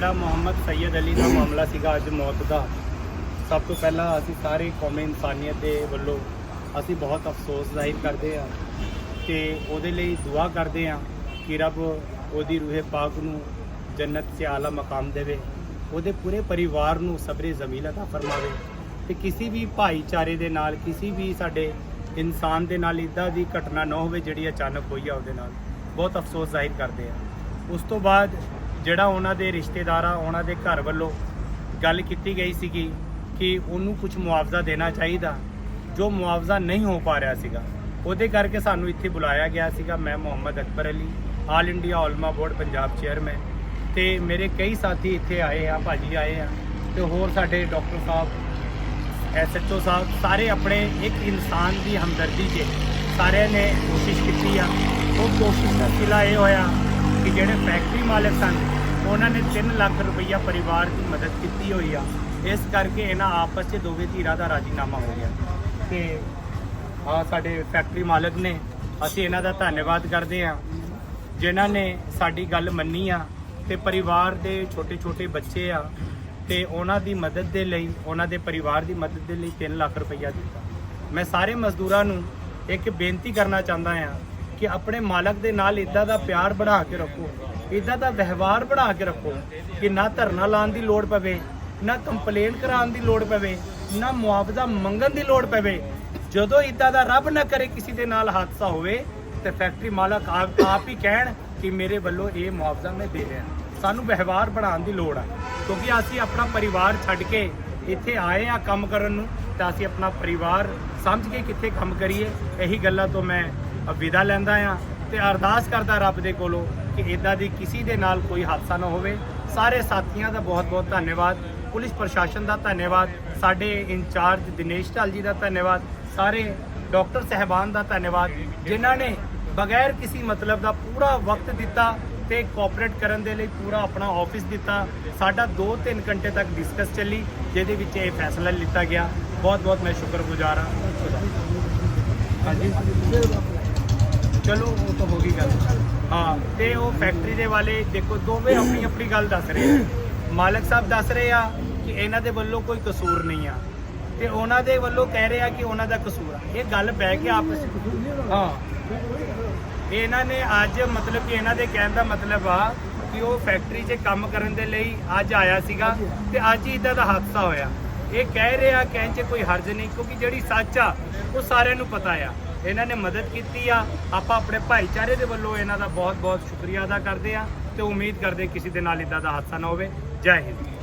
ਜਿਹੜਾ ਮੁਹੰਮਦ ਸੈਯਦ ਅਲੀ ਦਾ ਮਾਮਲਾ ਸੀਗਾ ਅੱਜ ਮੌਤ ਦਾ, ਸਭ ਤੋਂ ਪਹਿਲਾਂ ਅਸੀਂ ਸਾਰੇ ਕੌਮੀ ਇਨਸਾਨੀਅਤ ਦੇ ਵੱਲੋਂ ਅਸੀਂ ਬਹੁਤ ਅਫਸੋਸ ਜ਼ਾਹਿਰ ਕਰਦੇ ਹਾਂ ਤੇ ਉਹਦੇ ਲਈ ਦੁਆ ਕਰਦੇ ਹਾਂ ਕਿ ਰੱਬ ਉਹਦੀ ਰੂਹੇ ਪਾਕ ਨੂੰ ਜੰਨਤ 'ਚ ਆਲਾ ਮਕਾਮ ਦੇਵੇ, ਉਹਦੇ ਪੂਰੇ ਪਰਿਵਾਰ ਨੂੰ ਸਬਰੇ ਜ਼ਮੀਲ ਅਤਾ ਫਰਮਾਵੇ ਤੇ ਕਿਸੇ ਵੀ ਭਾਈਚਾਰੇ ਦੇ ਨਾਲ, ਕਿਸੇ ਵੀ ਸਾਡੇ ਇਨਸਾਨ ਦੇ ਨਾਲ ਇਦਾਂ ਦੀ ਘਟਨਾ ਨਾ ਹੋਵੇ ਜਿਹੜੀ ਅਚਾਨਕ ਹੋਈ ਆ ਉਹਦੇ ਨਾਲ। ਬਹੁਤ ਅਫਸੋਸ ਜ਼ਾਹਿਰ ਕਰਦੇ ਆ ਉਸ ਤੋਂ ਬਾਅਦ ਜਿਹੜਾ ਉਹਨਾਂ ਦੇ ਰਿਸ਼ਤੇਦਾਰਾਂ, ਉਹਨਾਂ ਦੇ ਘਰ ਵੱਲੋਂ ਗੱਲ ਕੀਤੀ ਗਈ ਸੀਗੀ ਕਿ ਉਹਨੂੰ ਕੁਝ ਮੁਆਵਜ਼ਾ ਦੇਣਾ ਚਾਹੀਦਾ। ਜੋ ਮੁਆਵਜ਼ਾ ਨਹੀਂ ਹੋ ਪਾ ਰਿਹਾ ਸੀਗਾ, ਉਹਦੇ ਕਰਕੇ ਸਾਨੂੰ ਇੱਥੇ ਬੁਲਾਇਆ ਗਿਆ ਸੀਗਾ। ਮੈਂ Muhammad Akbar Ali, all India Ulama board Punjab chairman. ਤੇ ਮੇਰੇ ਕਈ ਸਾਥੀ ਇੱਥੇ ਆਏ ਆ, ਭਾਜੀ ਆਏ ਆ, ਤੇ ਹੋਰ ਸਾਡੇ ਡਾਕਟਰ ਸਾਹਿਬ ਐਸਐਚਓ ਸਾਹਿਬ, ਸਾਰੇ ਆਪਣੇ ਇੱਕ ਇਨਸਾਨ ਦੀ ਹਮਦਰਦੀ 'ਚ ਸਾਰਿਆਂ ਨੇ ਕੋਸ਼ਿਸ਼ ਕੀਤੀ ਆ। ਉਹ ਕੋਸ਼ਿਸ਼ ਦਾ ਸਿਲਾ ਇਹ ਹੋਇਆ ਕਿ ਜਿਹੜੇ ਫੈਕਟਰੀ ਮਾਲਕ ਸਨ, ਉਹਨਾਂ ਨੇ 3 ਲੱਖ ਰੁਪਈਆ ਪਰਿਵਾਰ ਦੀ ਮਦਦ ਕੀਤੀ ਹੋਈ ਆ। ਇਸ ਕਰਕੇ ਇਹਨਾਂ ਆਪਸ 'ਚ ਦੋਵੇਂ ਧਿਰਾਂ ਦਾ ਰਾਜੀਨਾਮਾ ਹੋ ਗਿਆ। ਤੇ ਆ ਸਾਡੇ ਫੈਕਟਰੀ ਮਾਲਕ ਨੇ, ਅਸੀਂ ਇਹਨਾਂ ਦਾ ਧੰਨਵਾਦ ਕਰਦੇ ਹਾਂ, ਜਿਨ੍ਹਾਂ ਨੇ ਸਾਡੀ ਗੱਲ ਮੰਨੀ ਆ ਤੇ ਪਰਿਵਾਰ ਦੇ ਛੋਟੇ ਛੋਟੇ ਬੱਚੇ ਆ ਤੇ ਉਹਨਾਂ ਦੀ ਮਦਦ ਦੇ ਲਈ, ਉਹਨਾਂ ਦੇ ਪਰਿਵਾਰ ਦੀ ਮਦਦ ਦੇ ਲਈ 3 ਲੱਖ ਰੁਪਈਆ ਦਿੱਤਾ। ਮੈਂ ਸਾਰੇ ਮਜ਼ਦੂਰਾਂ ਨੂੰ ਇੱਕ ਬੇਨਤੀ ਕਰਨਾ ਚਾਹੁੰਦਾ ਹਾਂ ਕਿ ਆਪਣੇ ਮਾਲਕ ਦੇ ਨਾਲ ਇਦਾਂ ਦਾ ਪਿਆਰ ਬਣਾ ਕੇ ਰੱਖੋ ਇਦਾਂ ਦਾ ਵਿਵਹਾਰ ਬਣਾ ਕੇ ਰੱਖੋ ਕਿ ਨਾ ਧਰਨਾ ਲਾਉਣ ਦੀ ਲੋੜ ਪਵੇ, ਨਾ ਕੰਪਲੇਂਟ ਕਰਾਉਣ ਦੀ ਲੋੜ ਪਵੇ, ਨਾ ਮੁਆਵਜ਼ਾ ਮੰਗਣ ਦੀ ਲੋੜ ਪਵੇ। ਜਦੋਂ ਇਦਾਂ ਦਾ ਰੱਬ ਨਾ ਕਰੇ ਕਿਸੇ ਦੇ ਨਾਲ ਹਾਦਸਾ ਹੋਵੇ, ਤੇ ਫੈਕਟਰੀ ਮਾਲਕ ਆਪ ਆਪ ਹੀ ਕਹਿਣ ਕਿ ਮੇਰੇ ਵੱਲੋਂ ਇਹ ਮੁਆਵਜ਼ਾ ਮੈਂ ਦੇ ਰਿਹਾ। ਸਾਨੂੰ ਵਿਵਹਾਰ ਬਣਾਉਣ ਦੀ ਲੋੜ ਆ, ਕਿਉਂਕਿ ਅਸੀਂ ਆਪਣਾ ਪਰਿਵਾਰ ਛੱਡ ਕੇ ਇੱਥੇ ਆਏ ਆ ਕੰਮ ਕਰਨ ਨੂੰ, ਤਾਂ ਅਸੀਂ ਆਪਣਾ ਪਰਿਵਾਰ ਸਮਝ ਕੇ ਕਿੱਥੇ ਕੰਮ ਕਰੀਏ, ਇਹੀ ਗੱਲਾਂ ਤੋਂ ਮੈਂ ਵਿਦਾ ਲੈਂਦਾ ਆ ਤੇ ਅਰਦਾਸ ਕਰਦਾ ਰੱਬ ਦੇ ਕੋਲੋਂ ਕਿ ਇਦਾਂ ਦੀ ਕਿਸੇ ਦੇ ਨਾਲ ਕੋਈ ਹਾਦਸਾ ਨਾ ਹੋਵੇ। ਸਾਰੇ ਸਾਥੀਆਂ ਦਾ ਬਹੁਤ ਬਹੁਤ ਧੰਨਵਾਦ। ਪੁਲਿਸ ਪ੍ਰਸ਼ਾਸਨ ਦਾ ਧੰਨਵਾਦ। ਸਾਡੇ ਇੰਚਾਰਜ ਦਿਨੇਸ਼ ਢਾਲ ਜੀ ਦਾ ਧੰਨਵਾਦ। ਸਾਰੇ ਡਾਕਟਰ ਸਹਿਬਾਨ ਦਾ ਧੰਨਵਾਦ, ਜਿਨ੍ਹਾਂ ਨੇ ਬਗੈਰ ਕਿਸੇ ਮਤਲਬ ਦਾ ਪੂਰਾ ਵਕਤ ਦਿੱਤਾ ਤੇ ਕੋਆਪਰੇਟ ਕਰਨ ਦੇ ਲਈ ਪੂਰਾ ਆਪਣਾ ਆਫਿਸ ਦਿੱਤਾ। ਸਾਡਾ 2-3 ਘੰਟੇ ਤੱਕ ਡਿਸਕਸ ਚੱਲੀ, ਜਿਹਦੇ ਵਿੱਚ ਇਹ ਫੈਸਲਾ ਲਿੱਤਾ ਗਿਆ। ਬਹੁਤ ਬਹੁਤ ਮੈਂ ਸ਼ੁਕਰਗੁਜ਼ਾਰ ਹਾਂ। ਹਾਂਜੀ। ਚਲੋ ਉਹ ਤਾਂ ਹੋ ਗਈ ਗੱਲ। ਹਾਂ ਤੇ ਉਹ ਫੈਕਟਰੀ ਦੇ ਵਾਲੇ ਦੇਖੋ ਦੋਵੇਂ ਆਪਣੀ ਆਪਣੀ ਗੱਲ ਦੱਸ ਰਹੇ ਆ। ਮਾਲਕ ਸਾਹਿਬ ਦੱਸ ਰਹੇ ਆ ਕਿ ਇਹਨਾਂ ਦੇ ਵੱਲੋਂ ਕੋਈ ਕਸੂਰ ਨਹੀਂ ਆ। ਤੇ ਉਹਨਾਂ ਦੇ ਵੱਲੋਂ ਕਹਿ ਰਹੇ ਆ ਕਿ ਉਹਨਾਂ ਦਾ ਕਸੂਰ ਆ। ਇਹ ਗੱਲ ਬਹਿ ਕੇ ਆਪਸ ਹਾਂ। ਇਹ ਇਹਨਾਂ ਨੇ ਅੱਜ ਮਤਲਬ ਕਿ ਇਹਨਾਂ ਦੇ ਕਹਿਣ ਦਾ ਮਤਲਬ ਆ ਕਿ ਉਹ ਫੈਕਟਰੀ 'ਚ ਕੰਮ ਕਰਨ ਦੇ ਲਈ ਅੱਜ ਆਇਆ ਸੀਗਾ ਤੇ ਅੱਜ ਹੀ ਇਦਾਂ ਦਾ ਹਾਦਸਾ ਹੋਇਆ। ਇਹ ਕਹਿ ਰਿਹਾ ਕਹਿਣ 'ਚ ਕੋਈ ਹਰਜ ਨਹੀਂ ਕਿਉਂਕਿ ਜਿਹੜੀ ਸੱਚ ਆ ਉਹ ਸਾਰਿਆਂ ਨੂੰ ਪਤਾ ਆ। ਇਹਨਾਂ ਨੇ ਮਦਦ ਕੀਤੀ ਆ। ਆਪਾਂ ਆਪਣੇ ਭਾਈਚਾਰੇ ਦੇ ਵੱਲੋਂ ਇਹਨਾਂ ਦਾ ਬਹੁਤ ਬਹੁਤ ਸ਼ੁਕਰੀਆ ਅਦਾ ਕਰਦੇ ਆ ਤੇ ਉਮੀਦ ਕਰਦੇ ਕਿਸੇ ਦੇ ਨਾਲ ਇਦਾਂ ਦਾ ਹਾਦਸਾ ਨਾ ਹੋਵੇ। ਜੈ ਹਿੰਦ।